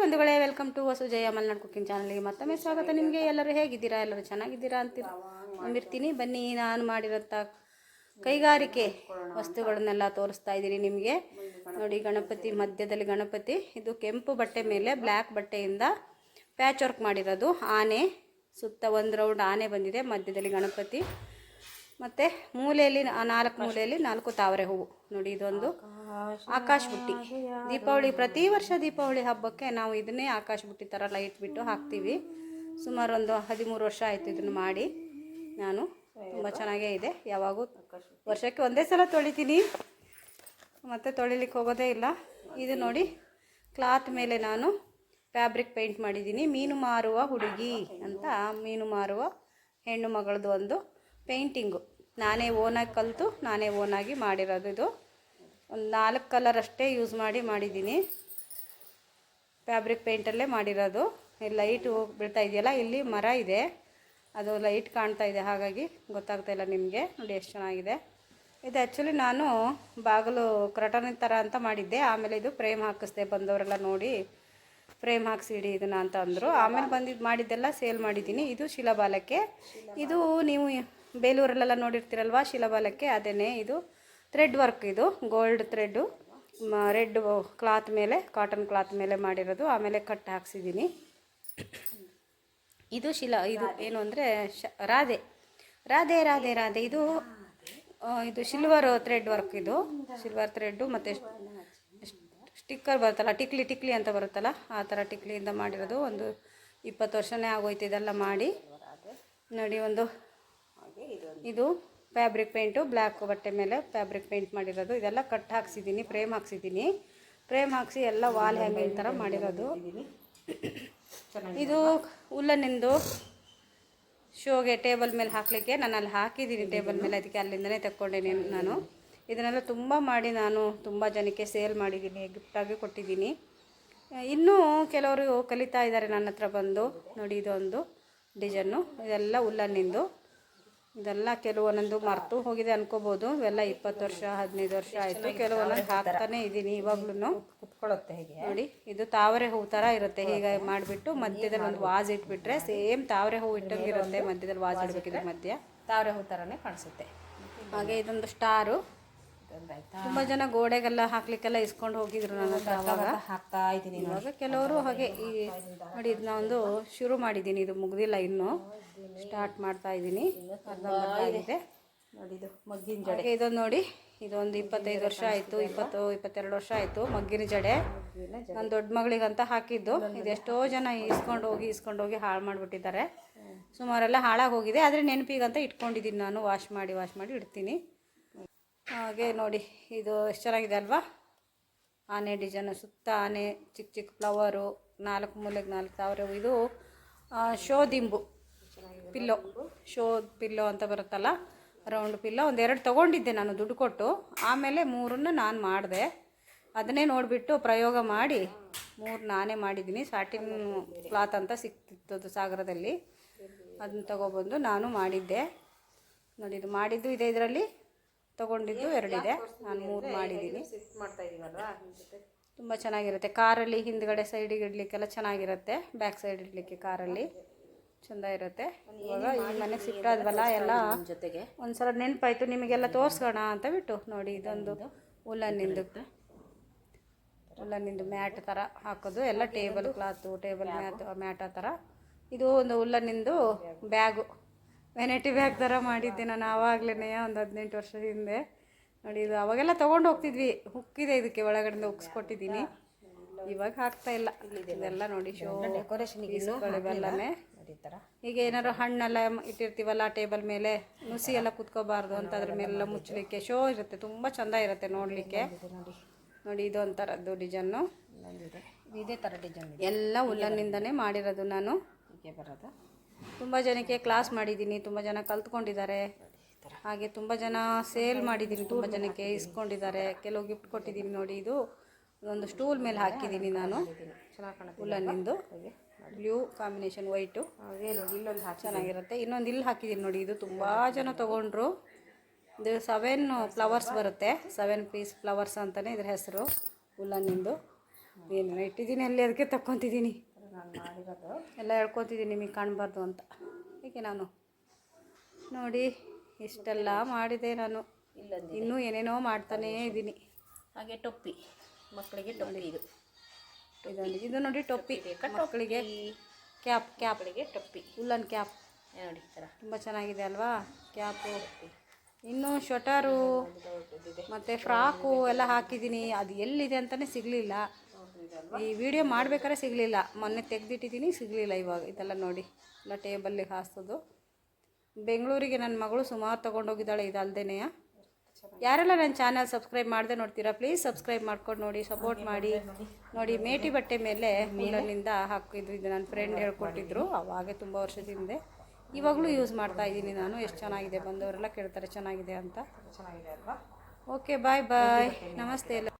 ಬಂಧುಗಳೇ welcome to Vasujaya Malnad cooking ಚಾನಲ್ಗೆ ಮತ್ತೊಮ್ಮೆ ಸ್ವಾಗತ ನಿಮಗೆ. ಎಲ್ಲರೂ ಹೇಗಿದ್ದೀರಾ? ಎಲ್ಲರೂ ಚೆನ್ನಾಗಿದ್ದೀರಾ ಅಂತ ನಂಬಿರ್ತೀನಿ. ಬನ್ನಿ, ನಾನು ಮಾಡಿರೋಂಥ ಕೈಗಾರಿಕೆ ವಸ್ತುಗಳನ್ನೆಲ್ಲ ತೋರಿಸ್ತಾ ಇದ್ದೀನಿ ನಿಮಗೆ. ನೋಡಿ, ಗಣಪತಿ, ಮಧ್ಯದಲ್ಲಿ ಗಣಪತಿ. ಇದು ಕೆಂಪು ಬಟ್ಟೆ ಮೇಲೆ ಬ್ಲ್ಯಾಕ್ ಬಟ್ಟೆಯಿಂದ ಪ್ಯಾಚ್ ವರ್ಕ್ ಮಾಡಿರೋದು. ಆನೆ, ಸುತ್ತ ಒಂದು ರೌಂಡ್ ಆನೆ ಬಂದಿದೆ, ಮಧ್ಯದಲ್ಲಿ ಗಣಪತಿ. ಮತ್ತು ಮೂಲೆಯಲ್ಲಿ ನಾಲ್ಕು ಮೂಲೆಯಲ್ಲಿ ನಾಲ್ಕು ತಾವರೆ ಹೂವು. ನೋಡಿ, ಇದೊಂದು ಆಕಾಶ ಬುಟ್ಟಿ. ದೀಪಾವಳಿ, ಪ್ರತಿ ವರ್ಷ ದೀಪಾವಳಿ ಹಬ್ಬಕ್ಕೆ ನಾವು ಇದನ್ನೇ ಆಕಾಶ ಬುಟ್ಟಿ ಥರ ಲೈಟ್ ಬಿಟ್ಟು ಹಾಕ್ತೀವಿ. ಸುಮಾರು ಒಂದು ಹದಿಮೂರು ವರ್ಷ ಆಯಿತು ಇದನ್ನು ಮಾಡಿ. ನಾನು ತುಂಬ ಚೆನ್ನಾಗೇ ಇದೆ. ಯಾವಾಗೂ ವರ್ಷಕ್ಕೆ ಒಂದೇ ಸಲ ತೊಳಿತೀನಿ. ಮತ್ತು ತೊಳಿಲಿಕ್ಕೆ ಹೋಗೋದೇ ಇಲ್ಲ. ಇದು ನೋಡಿ, ಕ್ಲಾತ್ ಮೇಲೆ ನಾನು ಫ್ಯಾಬ್ರಿಕ್ ಪೇಂಟ್ ಮಾಡಿದ್ದೀನಿ. ಮೀನು ಮಾರುವ ಹುಡುಗಿ ಅಂತ ಮೀನು ಮಾರುವ ಹೆಣ್ಣು ಮಗಳದ್ದು ಒಂದು ಪೇಂಟಿಂಗು. ನಾನೇ ಓನಾಗಿ ಕಲಿತು, ನಾನೇ ಓನಾಗಿ ಮಾಡಿರೋದು ಇದು. ಒಂದು ನಾಲ್ಕು ಕಲರ್ ಅಷ್ಟೇ ಯೂಸ್ ಮಾಡಿ ಮಾಡಿದ್ದೀನಿ. ಫ್ಯಾಬ್ರಿಕ್ ಪೇಂಟಲ್ಲೇ ಮಾಡಿರೋದು. ಲೈಟ್ ಬೀಳ್ತಾ ಇದೆಯಲ್ಲ, ಇಲ್ಲಿ ಮರ ಇದೆ. ಅದು ಲೈಟ್ ಕಾಣ್ತಾ ಇದೆ, ಹಾಗಾಗಿ ಗೊತ್ತಾಗ್ತಾ ಇಲ್ಲ ನಿಮಗೆ. ನೋಡಿ ಎಷ್ಟು ಚೆನ್ನಾಗಿದೆ. ಇದು ಆ್ಯಕ್ಚುಲಿ ನಾನು ಬಾಗಿಲು ಕ್ರಟನ್ ಥರ ಅಂತ ಮಾಡಿದ್ದೆ. ಆಮೇಲೆ ಇದು ಫ್ರೇಮ್ ಹಾಕಿಸ್ದೆ, ಬಂದವರೆಲ್ಲ ನೋಡಿ ಫ್ರೇಮ್ ಹಾಕಿಸಿ ಇಡಿ ಇದನ್ನ ಅಂತ ಅಂದರು. ಆಮೇಲೆ ಬಂದಿದ್ದು ಮಾಡಿದ್ದೆಲ್ಲ ಸೇಲ್ ಮಾಡಿದ್ದೀನಿ. ಇದು ಶಿಲಾಬಾಲಕ್ಕೆ ಇದು ನೀವು ಬೇಲೂರಲ್ಲೆಲ್ಲ ನೋಡಿರ್ತೀರಲ್ವ ಶಿಲಾಬಾಲಕ್ಕೆ? ಅದೇನೇ ಇದು. ಥ್ರೆಡ್ ವರ್ಕ್ ಇದು. ಗೋಲ್ಡ್ ಥ್ರೆಡ್ಡು ರೆಡ್ ಕ್ಲಾತ್ ಮೇಲೆ ಕಾಟನ್ ಕ್ಲಾತ್ ಮೇಲೆ ಮಾಡಿರೋದು. ಆಮೇಲೆ ಕಟ್ ಹಾಕ್ಸಿದ್ದೀನಿ. ಇದು ಶಿಲಾ, ಇದು ಏನು ಅಂದರೆ ಶ, ರಾಧೆ. ರಾಧೆ ರಾಧೆ ರಾಧೆ. ಇದು ಇದು ಸಿಲ್ವರ್ ಥ್ರೆಡ್ ವರ್ಕ್ ಇದು. ಸಿಲ್ವರ್ ಥ್ರೆಡ್ಡು ಮತ್ತು ಸ್ಟಿಕ್ಕರ್ ಬರುತ್ತಲ್ಲ, ಟಿಕ್ಲಿ ಟಿಕ್ಲಿ ಅಂತ ಬರುತ್ತಲ್ಲ, ಆ ಥರ ಟಿಕ್ಲಿಯಿಂದ ಮಾಡಿರೋದು. ಒಂದು ಇಪ್ಪತ್ತು ವರ್ಷನೇ ಆಗೋಯ್ತು ಇದೆಲ್ಲ ಮಾಡಿ. ನೋಡಿ ಒಂದು ಇದು ಫ್ಯಾಬ್ರಿಕ್ ಪೇಂಟು ಬ್ಲ್ಯಾಕ್ ಬಟ್ಟೆ ಮೇಲೆ ಫ್ಯಾಬ್ರಿಕ್ ಪೇಂಟ್ ಮಾಡಿರೋದು. ಇದೆಲ್ಲ ಕಟ್ ಹಾಕ್ಸಿದ್ದೀನಿ ಫ್ರೇಮ್ ಹಾಕ್ಸಿದ್ದೀನಿ. ಫ್ರೇಮ್ ಹಾಕ್ಸಿ ಎಲ್ಲ ವಾಲ್ ಹ್ಯಾಂಗಿಂಗ್ ಥರ ಮಾಡಿರೋದು. ಇದು ಉಲ್ಲನಿಂದು ಶೋಗೆ ಟೇಬಲ್ ಮೇಲೆ ಹಾಕಲಿಕ್ಕೆ ನಾನು ಅಲ್ಲಿ ಹಾಕಿದ್ದೀನಿ ಟೇಬಲ್ ಮೇಲೆ. ಅದಕ್ಕೆ ಅಲ್ಲಿಂದನೇ ತಗೊಂಡೇನೆ ನಾನು. ಇದನ್ನೆಲ್ಲ ತುಂಬ ಮಾಡಿ ನಾನು ತುಂಬ ಜನಕ್ಕೆ ಸೇಲ್ ಮಾಡಿದ್ದೀನಿ ಗಿಫ್ಟಾಗಿ ಕೊಟ್ಟಿದ್ದೀನಿ. ಇನ್ನೂ ಕೆಲವರು ಕಲಿತಾ ಇದ್ದಾರೆ ನನ್ನ ಹತ್ರ ಬಂದು. ನೋಡಿ ಇದೊಂದು ಡಿಸೈನು ಇದೆಲ್ಲ ಉಲ್ಲನ್ನಿಂದು ಇದೆಲ್ಲ ಕೆಲವೊಂದೊಂದು ಮರ್ತು ಹೋಗಿದೆ ಅನ್ಕೋಬಹುದು ಇವೆಲ್ಲ ಇಪ್ಪತ್ತು ವರ್ಷ ಹದಿನೈದು ವರ್ಷ ಆಯಿತು. ಕೆಲವೊಂದೊಂದು ಹಾಕ್ತಾನೆ ಇದ್ದೀನಿ ಇವಾಗ್ಲೂ ಕುತ್ಕೊಳ್ಳುತ್ತೆ ಹೀಗೆ. ನೋಡಿ ಇದು ತಾವರೆ ಹೂವು ಥರ ಇರುತ್ತೆ. ಹೀಗೆ ಮಾಡಿಬಿಟ್ಟು ಮಧ್ಯದಲ್ಲಿ ಒಂದು ವಾಜ್ ಇಟ್ಬಿಟ್ರೆ ಸೇಮ್ ತಾವರೆ ಹೂವು ಇಟ್ಟಂಗಿರುತ್ತೆ ಮಧ್ಯದಲ್ಲಿ ವಾಜ್ ಇಡಬೇಕಿದ್ರೆ ಮಧ್ಯ. ತಾವರೆ ಹೂ ಥರನೇ ಕಾಣಿಸುತ್ತೆ. ಹಾಗೆ ಇದೊಂದು ಸ್ಟಾರು. ತುಂಬ ಜನ ಗೋಡೆಗೆಲ್ಲ ಹಾಕ್ಲಿಕ್ಕೆಲ್ಲ ಇಸ್ಕೊಂಡು ಹೋಗಿದ್ರು ನನ್ನ ಹತ್ರ ಅವಾಗ. ಹಾಕ್ತಾ ಇದ್ದೀನಿ ಇವಾಗ ಕೆಲವರು ಹಾಗೆ ಈ ನೋಡಿ ಇದನ್ನ ಒಂದು ಶುರು ಮಾಡಿದ್ದೀನಿ ಇದು ಮುಗ್ದಿಲ್ಲ ಇನ್ನು. ಸ್ಟಾರ್ಟ್ ಮಾಡ್ತಾ ಇದ್ದೀನಿ. ಇದೆ. ನೋಡಿ ಇದು ಮಗ್ಗಿನ ಹಾಗೆ ಇದೊಂದು ನೋಡಿ ಇದೊಂದು ಇಪ್ಪತ್ತೈದು ವರ್ಷ ಆಯಿತು ಇಪ್ಪತ್ತು ಇಪ್ಪತ್ತೆರಡು ವರ್ಷ ಆಯಿತು ಮಗ್ಗಿನ ಜಡೆ. ನನ್ನ ದೊಡ್ಡ ಮಗಳಿಗಂತ ಹಾಕಿದ್ದು. ಇದು ಎಷ್ಟೋ ಜನ ಇಸ್ಕೊಂಡು ಹೋಗಿ ಇಸ್ಕೊಂಡು ಹೋಗಿ ಹಾಳು ಮಾಡಿಬಿಟ್ಟಿದ್ದಾರೆ. ಸುಮಾರೆಲ್ಲ ಹಾಳಾಗಿ ಹೋಗಿದೆ. ಆದರೆ ನೆನಪಿಗಂತ ಇಟ್ಕೊಂಡಿದ್ದೀನಿ ನಾನು. ವಾಶ್ ಮಾಡಿ ವಾಶ್ ಮಾಡಿ ಇಡ್ತೀನಿ. ಹಾಗೆ ನೋಡಿ, ಇದು ಎಷ್ಟು ಚೆನ್ನಾಗಿದೆ ಅಲ್ವಾ? ಆನೆ ಡಿಸೈನು, ಸುತ್ತ ಆನೆ, ಚಿಕ್ಕ ಚಿಕ್ಕ ಫ್ಲವರು, ನಾಲ್ಕು ಮೂಲೆಗೆ ನಾಲ್ಕು ಸಾವಿರ ಇದು ಶೋ ದಿಂಬು. ಪಿಲ್ಲೋ. ಶೋ ಪಿಲ್ಲೋ ಅಂತ ಬರುತ್ತಲ್ಲ, ರೌಂಡ್ ಪಿಲ್ಲೋ. ಒಂದೆರಡು ತೊಗೊಂಡಿದ್ದೆ ನಾನು ದುಡ್ಡು ಕೊಟ್ಟು. ಆಮೇಲೆ ಮೂರನ್ನು ನಾನು ಮಾಡಿದೆ. ಅದನ್ನೇ ನೋಡಿಬಿಟ್ಟು ಪ್ರಯೋಗ ಮಾಡಿ, ಮೂರು ನಾನೇ ಮಾಡಿದ್ದೀನಿ. ಸಾಟಿನ್ ಕ್ಲಾತ್ ಅಂತ ಸಿಕ್ತಿತ್ತು ಅದು ಸಾಗರದಲ್ಲಿ. ಅದನ್ನ ತಗೊಬಂದು ನಾನು ಮಾಡಿದ್ದೆ. ನೋಡಿ, ಇದು ಮಾಡಿದ್ದು ಇದೆ ಇದರಲ್ಲಿ. ತೊಗೊಂಡಿದ್ದು ಎರಡಿದೆ. ನಾನು ಮೂರು ಮಾಡಿದ್ದೀನಿ ತುಂಬ ಚೆನ್ನಾಗಿರುತ್ತೆ. ಕಾರಲ್ಲಿ ಹಿಂದ್ಗಡೆ ಸೈಡಿಗೆ ಇಡಲಿಕ್ಕೆಲ್ಲ ಚೆನ್ನಾಗಿರುತ್ತೆ. ಬ್ಯಾಕ್ ಸೈಡ್ ಇಡಲಿಕ್ಕೆ ಕಾರಲ್ಲಿ ಚೆಂದ ಇರುತ್ತೆ. ಇವಾಗ ಈ ಮನೆಗೆ ಶಿಫ್ಟ್ ಆದ್ವಲ್ಲ ಎಲ್ಲ ಜೊತೆಗೆ. ಒಂದ್ಸಲ ನೆನಪಾಯ್ತು. ನಿಮಗೆಲ್ಲ ತೋರಿಸ್ಕೋಣ ಅಂತ ಬಿಟ್ಟು. ನೋಡಿ ಇದೊಂದು ಉಲ್ಲನ್ನಿಂದು. ಉಲ್ಲನ್ನಿಂದು ಮ್ಯಾಟ್ ಥರ ಹಾಕೋದು. ಎಲ್ಲ table cloth table mat. Mat ಆ ಥರ ಇದು ಒಂದು ಉಲ್ಲನ್ನಿಂದು ಬ್ಯಾಗು. ವೆನೈಟಿ ಬ್ಯಾಗ್ ಥರ ಮಾಡಿದ್ದೆ ನಾನು ಆವಾಗಲೇ ಒಂದು ಹದಿನೆಂಟು ವರ್ಷದ ಹಿಂದೆ. ನೋಡಿ ಇದು ಅವಾಗೆಲ್ಲ ತೊಗೊಂಡು ಹೋಗ್ತಿದ್ವಿ. ಹುಕ್ಕಿದೆ ಇದಕ್ಕೆ ಒಳಗಡೆಯಿಂದ ಉಕ್ಸ್ಕೊಟ್ಟಿದ್ದೀನಿ ಇವಾಗ ಹಾಕ್ತಾ ಇಲ್ಲ. ಇದೆಲ್ಲ ನೋಡಿ ಶೋ ಡೆಕೋರೇಷನ್ ಇವೆಲ್ಲನೇ ಈಗ ಏನಾದ್ರು ಹಣ್ಣೆಲ್ಲ ಇಟ್ಟಿರ್ತೀವಲ್ಲ ಟೇಬಲ್ ಮೇಲೆ ನುಸಿ ಎಲ್ಲ ಕುತ್ಕೋಬಾರ್ದು ಅಂತ ಅದ್ರ ಮೇಲೆಲ್ಲ ಮುಚ್ಚಲಿಕ್ಕೆ ಶೋ ಇರುತ್ತೆ. ತುಂಬ ಚಂದ ಇರುತ್ತೆ ನೋಡಲಿಕ್ಕೆ. ನೋಡಿ. ಇದು ಒಂಥರದ್ದು ಡಿಸೈನು ಇದೆ ಥರ ಡಿಸೈನ್ ಎಲ್ಲ ಉಲ್ಲನ್ನಿಂದನೇ ಮಾಡಿರೋದು ನಾನು. ಹೀಗೆ ಬರೋದು? ತುಂಬ ಜನಕ್ಕೆ ಕ್ಲಾಸ್ ಮಾಡಿದ್ದೀನಿ ತುಂಬ ಜನ ಕಲ್ತ್ಕೊಂಡಿದ್ದಾರೆ. ಹಾಗೆ ತುಂಬ ಜನ ಸೇಲ್ ಮಾಡಿದ್ದೀನಿ ತುಂಬ ಜನಕ್ಕೆ ಇಸ್ಕೊಂಡಿದ್ದಾರೆ. ಕೆಲವು ಗಿಫ್ಟ್ ಕೊಟ್ಟಿದ್ದೀನಿ ನೋಡಿ ಇದು. ಒಂದು ಸ್ಟೂಲ್ ಮೇಲೆ ಹಾಕಿದ್ದೀನಿ ನಾನು. ಉಲ್ಲನ್ನಿಂದು. ಬ್ಲೂ ಕಾಂಬಿನೇಷನ್ ವೈಟು ಇಲ್ಲೊಂದು ಚೆನ್ನಾಗಿರುತ್ತೆ. ಇನ್ನೊಂದು ಇಲ್ಲಿ ಹಾಕಿದ್ದೀನಿ ನೋಡಿ ಇದು. ತುಂಬ ಜನ ತೊಗೊಂಡ್ರು. ಇದು ಸೆವೆನ್ ಫ್ಲವರ್ಸ್ ಬರುತ್ತೆ. ಸೆವೆನ್ ಪೀಸ್ ಫ್ಲವರ್ಸ್ ಅಂತಲೇ ಇದ್ರ ಹೆಸರು. ಉಲ್ಲನ್ನಿಂದು. ಏನು ಇಟ್ಟಿದ್ದೀನಿ ಅಲ್ಲಿ, ಅದಕ್ಕೆ ತಕ್ಕೊತಿದ್ದೀನಿ ನಾನು ಮಾಡಿರೋದು. ಎಲ್ಲ ಹೇಳ್ಕೊತಿದ್ದೀನಿ ನಿಮಗೆ ಕಾಣಬಾರ್ದು ಅಂತ. ಹೀಗೆ ನಾನು ನೋಡಿ ಇಷ್ಟೆಲ್ಲ ಮಾಡಿದೆ ನಾನು. ಇಲ್ಲ ಇನ್ನೂ ಏನೇನೋ ಮಾಡ್ತಾನೇ ಇದ್ದೀನಿ. ಹಾಗೆ ಟೊಪ್ಪಿ. ಮಕ್ಕಳಿಗೆ ಟೊಪ್ಪಿ ಇದು. ಇದೊಂದು ಇದು ನೋಡಿ ಟೊಪ್ಪಿ. ಮಕ್ಕಳಿಗೆ ಕ್ಯಾಪ್ ಕ್ಯಾಪ್ಗಳಿಗೆ ಟೊಪ್ಪಿ. Woollen cap. ನೋಡಿ ಥರ. ತುಂಬ ಚೆನ್ನಾಗಿದೆ ಅಲ್ವಾ? ಕ್ಯಾಪು. ಇನ್ನು ಶೊಟರು ಮತ್ತು ಫ್ರಾಕು ಎಲ್ಲ ಹಾಕಿದ್ದೀನಿ. ಅದು ಎಲ್ಲಿದೆ ಅಂತಲೇ ಸಿಗಲಿಲ್ಲ. ಈ ವಿಡಿಯೋ ಮಾಡ್ಬೇಕಾದ್ರೆ ಸಿಗಲಿಲ್ಲ. ಮೊನ್ನೆ ತೆಗೆದಿಟ್ಟಿದ್ದೀನಿ ಸಿಗಲಿಲ್ಲ ಇವಾಗ. ಇದೆಲ್ಲ ನೋಡಿ ಎಲ್ಲ ಟೇಬಲ್ಲಿಗೆ ಹಾಸೋದು ಬೆಂಗಳೂರಿಗೆ ನನ್ನ ಮಗಳು ಸುಮಾರು ತೊಗೊಂಡೋಗಿದ್ದಾಳೆ ಇದಲ್ದೇನೆಯ? ಯಾರೆಲ್ಲ ನನ್ನ ಚಾನಲ್ ಸಬ್ಸ್ಕ್ರೈಬ್ ಮಾಡದೆ ನೋಡ್ತೀರಾ? ಪ್ಲೀಸ್ ಸಬ್ಸ್ಕ್ರೈಬ್ ಮಾಡ್ಕೊಂಡು ನೋಡಿ ಸಪೋರ್ಟ್ ಮಾಡಿ. ನೋಡಿ ಮೇಟಿ ಬಟ್ಟೆ ಮೇಲೆ ಮೂಲನಿಂದ ಹಾಕಿದ್ರು ಇದು ನನ್ನ ಫ್ರೆಂಡ್ ಹೇಳ್ಕೊಟ್ಟಿದ್ರು. ಅವಾಗೆ ತುಂಬ ವರ್ಷದಿಂದ. ಇವಾಗಲೂ ಯೂಸ್ ಮಾಡ್ತಾ ಇದ್ದೀನಿ ನಾನು. ಎಷ್ಟು ಚೆನ್ನಾಗಿದೆ ಬಂದವರೆಲ್ಲ ಕೇಳ್ತಾರೆ ಚೆನ್ನಾಗಿದೆ ಅಂತ. ಚೆನ್ನಾಗಿದೆ ಅಲ್ವಾ? ಓಕೆ ಬಾಯ್ ಬಾಯ್ ನಮಸ್ತೆ ಎಲ್ಲ.